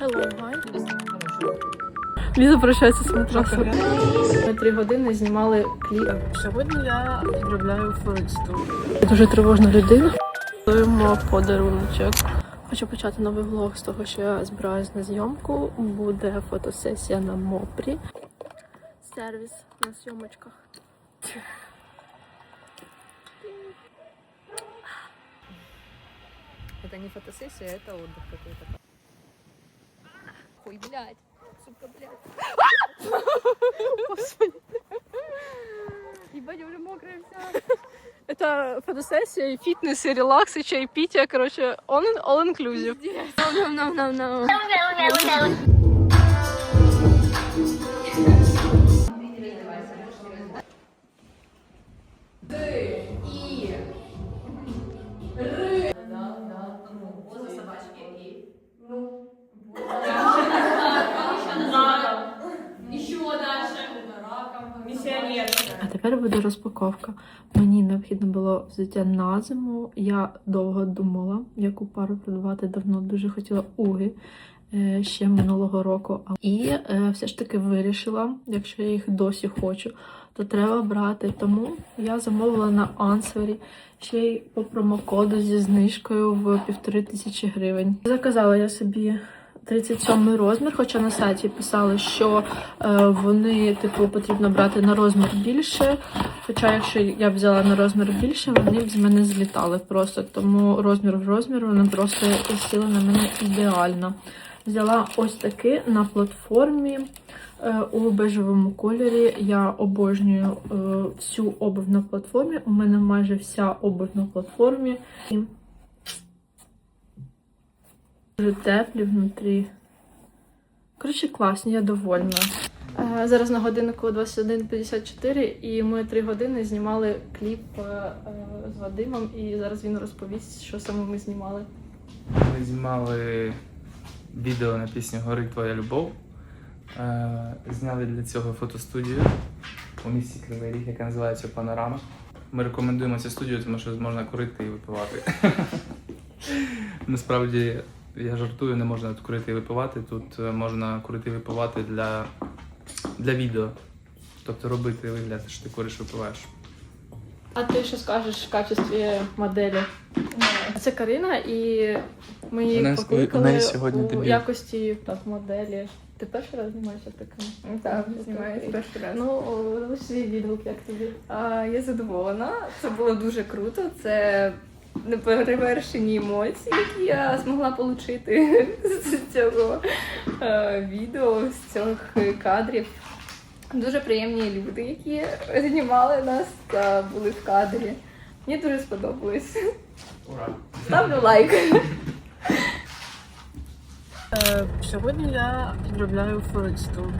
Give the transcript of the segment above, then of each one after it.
Hello, hi. Ліза прощається з матрасом. Ми три години знімали кліп. Сьогодні я відробляю флористу. Я дуже тривожна людина. Готуємо подаруночок. Хочу почати новий влог з того, що я збираюсь на зйомку. Буде фотосесія на Мопрі. Сервіс на зйомочках. Это не фотосессия, это отдых какой-то. Ой, блядь, сука, блядь. Господи. Ебать, я уже мокрая вся. Это фотосессия, и фитнес, и релакс, и чаепитие. Короче, all, all inclusive. No, no, no, no. А тепер буде розпаковка. Мені необхідно було взуття на зиму. Я довго думала, яку пару придбати. Давно дуже хотіла уги е, ще минулого року. І е, все ж таки вирішила, якщо я їх досі хочу, то треба брати. Тому я замовила на Ансвері ще й по промокоду зі знижкою в півтори тисячі гривень. Заказала я собі 37 розмір, хоча на сайті писали, що е, вони, типу, потрібно брати на розмір більше. Хоча, якщо я взяла на розмір більше, вони б з мене злітали просто. Тому розмір в розмір вони просто сіли на мене ідеально. Взяла ось таки на платформі е, у бежевому кольорі. Я обожнюю е, всю обув на платформі. У мене майже вся обув на платформі. Дуже теплі внутрі. Коротше, класні, я довольна. Е, Зараз на годиннику 21.54 і ми три години знімали кліп е, е, з Вадимом, і зараз він розповість, що саме ми знімали. Ми знімали відео на пісню Горить твоя любов. Зняли для цього фотостудію у місті Кривий Ріг, яка називається Панорама. Ми рекомендуємо цю студію, тому що можна курити і випивати. Насправді, я жартую, не можна тут курити і випивати. Тут е, можна курити і випивати для, для відео. Тобто робити вигляд, що ти куриш, випиваєш. А ти що скажеш в качестві моделі? Це Карина, і ми її покликали у неї сьогодні у якості так, моделі. Ти перший раз знімаєшся таким? Так, знімаюсь перший раз. Ну, свій відгук, як тобі? А, я задоволена. Це було дуже круто. Це неперевершені емоції, які я змогла отримати з цього е, відео, з цих кадрів. Дуже приємні люди, які знімали нас та були в кадрі. Мені дуже сподобалось. Ура! Ставлю лайк. Е, сьогодні я відробляю флористу.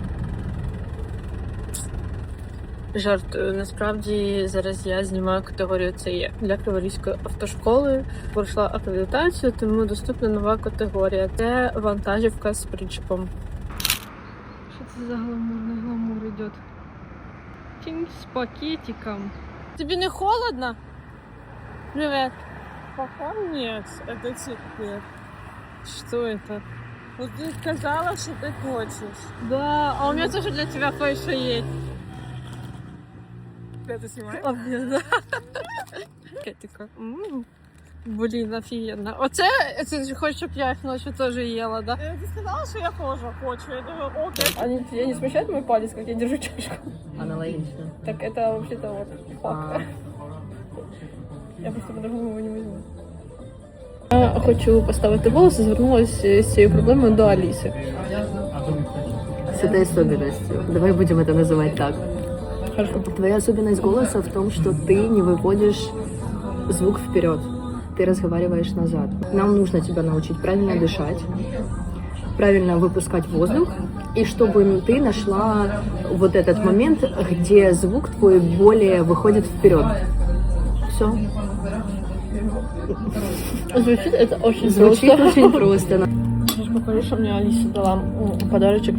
Жартую. Насправді зараз я знімаю категорію ЦЕ для Криворізької автошколи. Пройшла акредитацію, тому доступна нова категорія. Це вантажівка з причепом. Що це за гламурний гламур йде? Тінь з пакетиком. Тобі не холодно? Привет. Пока нет, это теперь. Что это? Вот ты сказала, что ты хочешь. Да, а у меня тоже для тебя кое-что есть. Ты это снимаешь? Об'єдна. Кетика. М, Блін, офігенно. Оце, це ж хочеш, щоб я їх ночі теж їла, да? Э, Ты сказала, что я тоже хочу. Я думаю, окей. А не, тебя не смущает мой палец, как я держу чашку? Аналогично. Так это вообще-то вот факт. А, Я просто по-другому его не возьму. Я хочу поставити голос і звернулася з цією проблемою до Аліси. С этой особенностью. Давай будем это называть так. Хорошо. Твоя особенность голоса в том, что ты не выводишь звук вперед. Ты разговариваешь назад. Нам нужно тебя научить правильно дышать, правильно выпускать воздух, и чтобы ты нашла вот этот момент, где звук твой более выходит вперед. Все. Звучить це дуже Звучит просто. очень просто. Сейчас покажу, что мне Алиса дала подарочек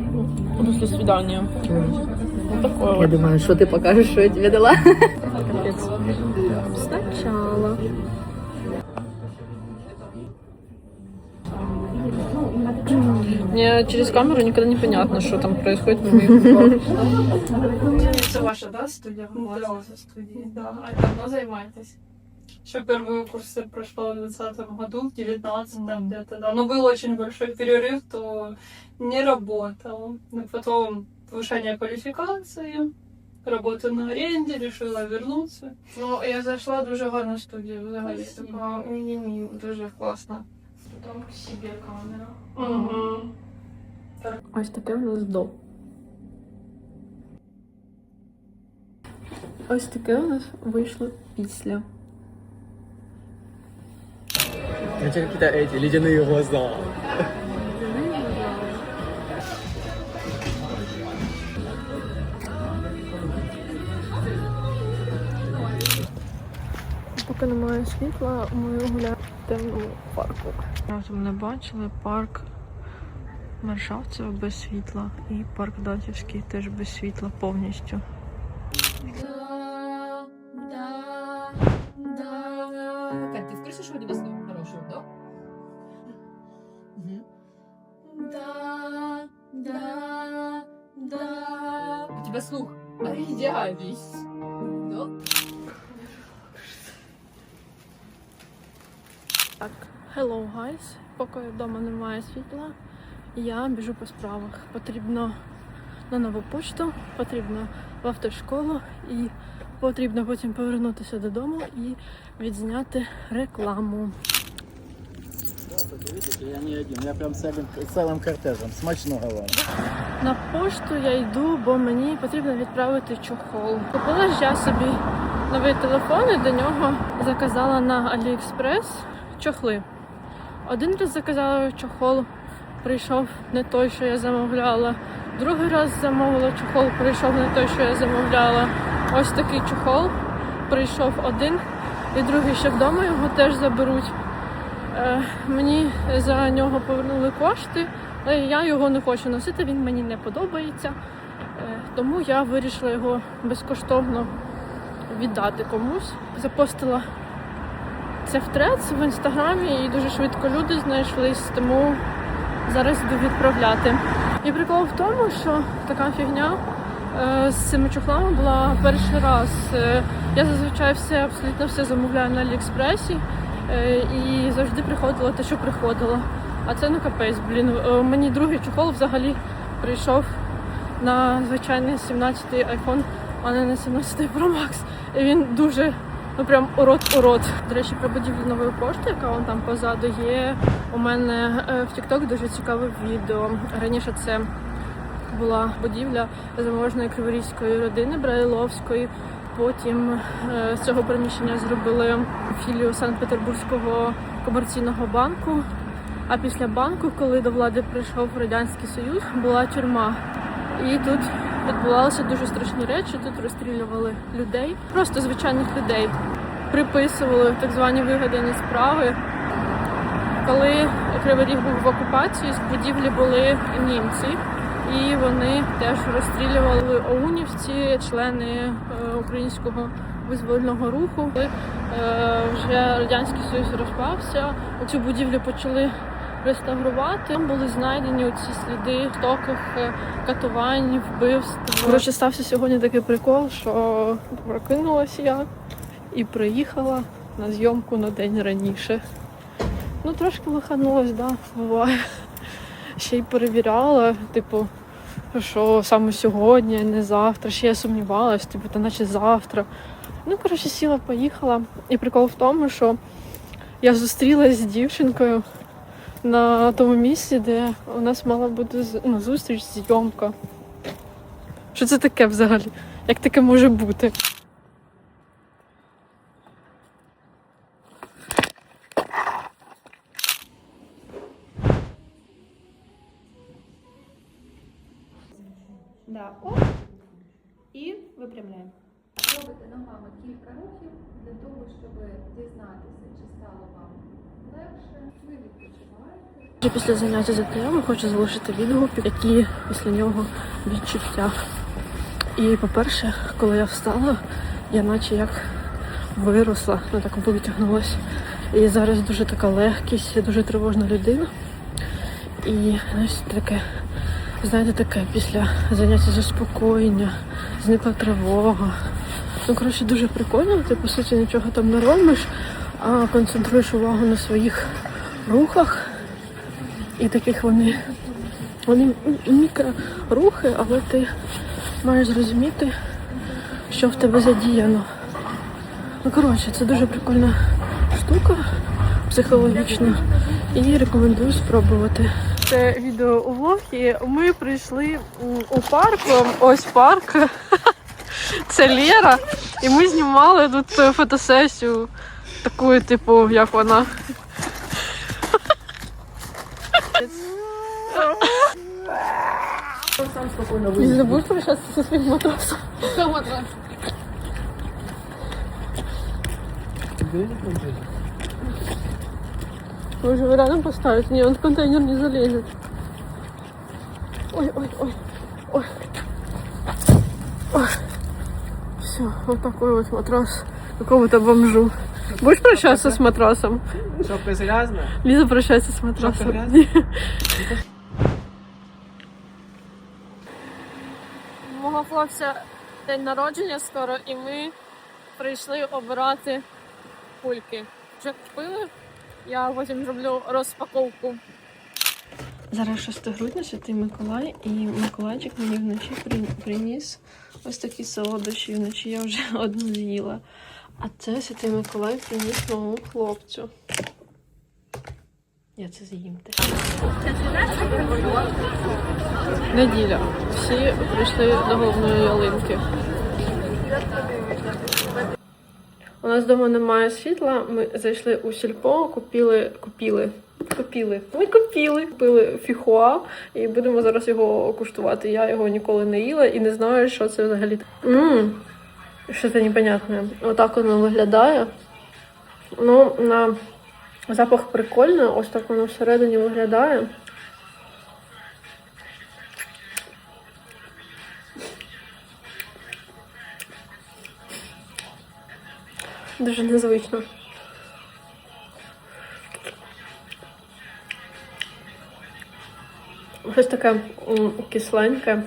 после свидания. такое Я вот. думаю, что ты покажешь, что я тебе дала. Капец. Сначала. Мне через камеру никогда не понятно, что там происходит в моих руках. Це ваша, да, студія? Власна студія, да. А давно займаетесь? Еще первые курсы прошла в 2020 году, в 2019 где-то, да. Но был очень большой перерыв, то не работала. Но потом повышение квалификации, работа на аренде, решила вернуться. Ну, я зайшла дуже гарна студія, взагалі. Така мі-мі, дуже класна. Потім к себе камера. Угу. Ось таке в нас до. Ось таке у нас вийшло після. У тебя какие-то эти ледяные глаза. Поки немає світла, ми гуляємо в темному парку. Разом не бачили парк Маршавцева без світла і парк Датівський теж без світла повністю. Кать, ты в курсе, что у тебя слух хороший, да? Да, да, да. У тебя слух идеальный. Hello guys. Поки вдома немає світла, я біжу по справах. Потрібно на нову почту, потрібно в автошколу і потрібно потім повернутися додому і відзняти рекламу. Я не один, я прям целым, целым кортежем. Смачного вам. На пошту я йду, бо мені потрібно відправити чохол. Купила ж я собі новий телефон і до нього заказала на AliExpress чохли. Один раз заказала чохол, прийшов не той, що я замовляла. Другий раз замовила чохол, прийшов не той, що я замовляла. Ось такий чохол. Прийшов один, і другий ще вдома його теж заберуть. Е, мені за нього повернули кошти, але я його не хочу носити, він мені не подобається. Е, тому я вирішила його безкоштовно віддати комусь. Запостила це в трец в інстаграмі і дуже швидко люди знайшлись, тому зараз йду відправляти. І прикол в тому, що така фігня е, з цими чохлами була перший раз. Е, я зазвичай все абсолютно все замовляю на Аліекспресі. Е, і завжди приходило те, що приходило. А це ну капець, блін. Мені другий чохол взагалі прийшов на звичайний 17-й iPhone, а не на 17-й Pro Max. І він дуже, ну прям урод-урод. До речі, про будівлю нової пошти, яка вон там позаду є. У мене е, в TikTok дуже цікаве відео. Раніше це була будівля заможної криворізької родини Брайловської. Потім е, з цього приміщення зробили філію Санкт-Петербурзького комерційного банку. А після банку, коли до влади прийшов Радянський Союз, була тюрма. І тут відбувалися дуже страшні речі. Тут розстрілювали людей, просто звичайних людей. Приписували так звані вигадані справи. Коли Кривий Ріг був в окупації, з будівлі були німці, і вони теж розстрілювали оунівці, члени е, українського визвольного руху. Коли е, вже радянський союз розпався, цю будівлю почали реставрувати. Там були знайдені ці сліди токах катувань, вбивств. Коротше, стався сьогодні такий прикол, що прокинулася я і приїхала на зйомку на день раніше. Ну, трошки лиханулась, да, буває. Ще й перевіряла, типу, що саме сьогодні, не завтра. Ще я сумнівалась, типу, та наче завтра. Ну, коротше, сіла, поїхала. І прикол в тому, що я зустрілася з дівчинкою на тому місці, де у нас мала бути ну, зустріч, зйомка. Що це таке взагалі? Як таке може бути? Да, оп. І випрямляємо. Робите ногами кілька рухів для того, щоб дізнатися, чи стало вам після заняття ЗТМ хочу залишити відгук, які після нього відчуття. І по-перше, коли я встала, я наче як виросла, ну так витягнулася. І зараз дуже така легкість, дуже тривожна людина. І знаєш, таке, знаєте, таке після заняття заспокоєння, зникла тривога. Ну, коротше, дуже прикольно. Ти по суті нічого там не робиш, а концентруєш увагу на своїх рухах. І таких вони, вони мікрорухи, але ти маєш зрозуміти, що в тебе задіяно. Ну, коротше, це дуже прикольна штука психологічна. І рекомендую спробувати. Це відео у влогі. Ми прийшли у парк. Ось парк. Це Лера. І ми знімали тут фотосесію. Таку, типу, як вона. Не забудь прощатися зі своїм матросом. Може, вы рядом поставить? Не, он в контейнер не залезет. Ой, ой, ой, ой. Ой. Все, вот такой вот матрас какому-то бомжу. Будешь прощаться с матрасом? Шапка грязна? Лиза прощается с? У мого хлопця день народження скоро, і ми прийшли обирати кульки. Вже купили. Я потім зроблю розпаковку. Зараз 6 грудня, Святий Миколай, і Миколайчик мені вночі приніс ось такі солодощі. Вночі я вже одну з'їла. А це Святий Миколай приніс моєму хлопцю. Я це з'їм теж. Неділя. Всі прийшли до головної ялинки. У нас вдома немає світла. Ми зайшли у сільпо, купили, купили, купили. Ми купили, купили фіхуа і будемо зараз його куштувати. Я його ніколи не їла і не знаю, що це взагалі. Ммм, що це непонятне. Отак воно виглядає. Ну, на запах прикольний, ось так воно всередині виглядає. Дуже незвично. Щось таке кисленьке.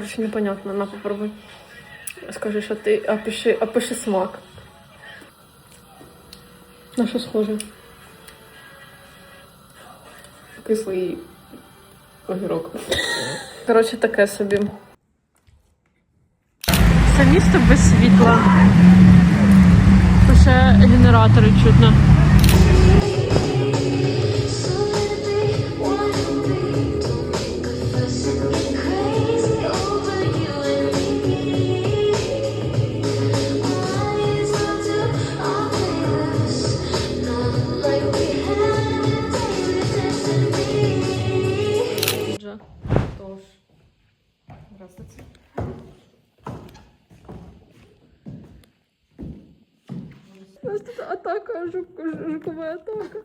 Коротше, непонятно, на попробуй. Скажи, що ти опиши, опиши смак. На що схоже? Кислий огірок. Коротше, таке собі. Це місто без світла. Лише генератори чутно. Здравствуйте. У нас тут атака, жук, жукова атака.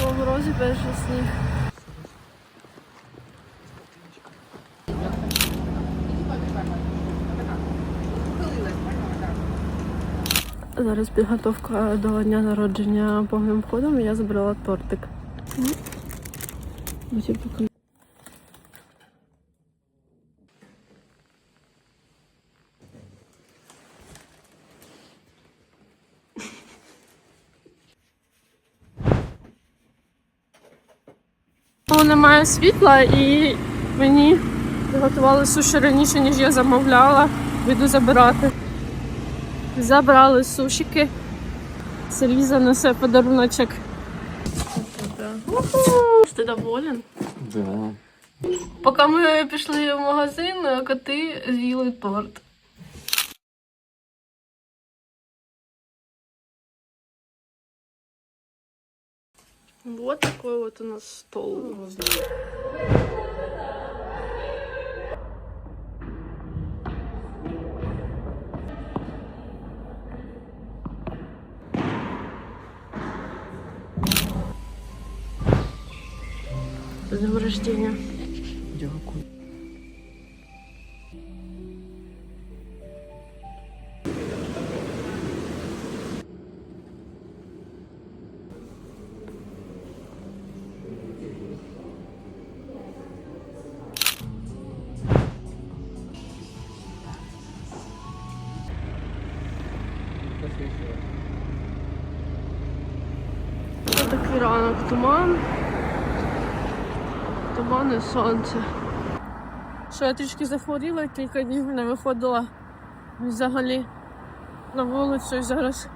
В морозі перший сніг. Зараз підготовка до дня народження повним ходом. і Я забрала тортик. Немає світла і мені приготували суші раніше, ніж я замовляла. Піду забирати. Забрали сушики. Селіза несе подаруночок. Ти доволен? Да. Поки ми пішли в магазин, коти з'їли торт. Вот такой вот у нас стол. с днем рождения. Дякую. Такий рано, туман. Туман сонце. Що я трішки захворіла, кілька днів не виходила взагалі на вулицю і зараз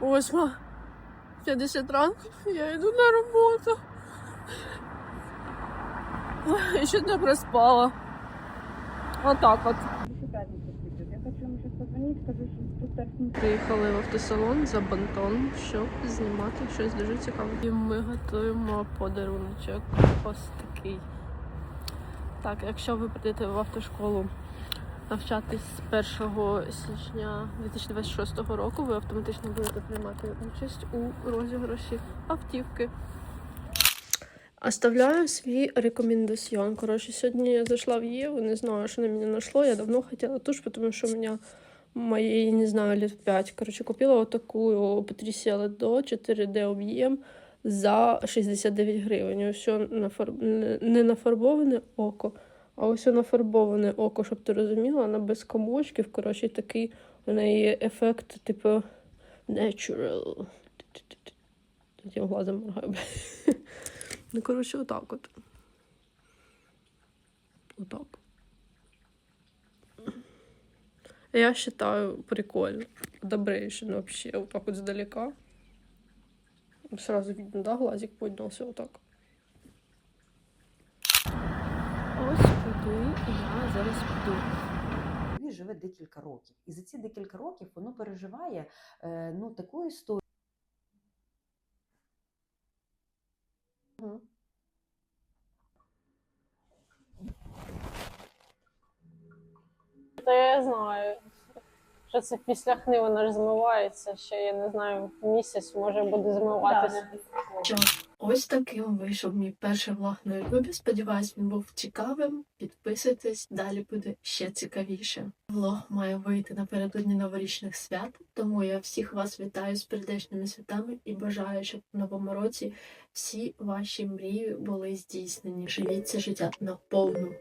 8.50 ранку. Я йду на роботу. І ще не проспала. Отак от. Приїхали в автосалон за бантон, щоб знімати щось дуже цікаве. І ми готуємо подаруночок. Ось такий. Так, якщо ви прийдете в автошколу навчатись з 1 січня 2026 року, ви автоматично будете приймати участь у розіграші автівки. Оставляю свій рекомендаціон. Коротше, сьогодні я зайшла в Єву, не знаю, що на меня нашло. Я давно хотела тушь, потому что у меня моей, не знаю, лет 5. Короче, купила вот такую Patricia Ledo 4D об'єм за 69 гривень. Ось нафар... не- не нафарбоване око, а ось нафарбоване око, щоб ти розуміла, вона без комочків. Коротше, такий у неї ефект, типу, natural. Я глазом моргаю. Ну, коротше, отак от. Отак. Я считаю прикольно. Добрейшин вообще. Вот так вот сдалека. Сразу видно, да, глазик поднялся вот так. Ось куди я зараз піду. Він живе декілька років, і за ці декілька років воно переживає е, ну таку історію. Та я знаю, що це після хни воно ж змивається. Ще я не знаю, місяць може буде змиватися. Ось таким вийшов мій перший влог на Ютубі. Сподіваюсь, він був цікавим. Підписуйтесь, далі буде ще цікавіше. Влог має вийти напередодні новорічних свят, тому я всіх вас вітаю з прийдешніми святами і бажаю, щоб в новому році всі ваші мрії були здійснені. Живіть це життя наповну.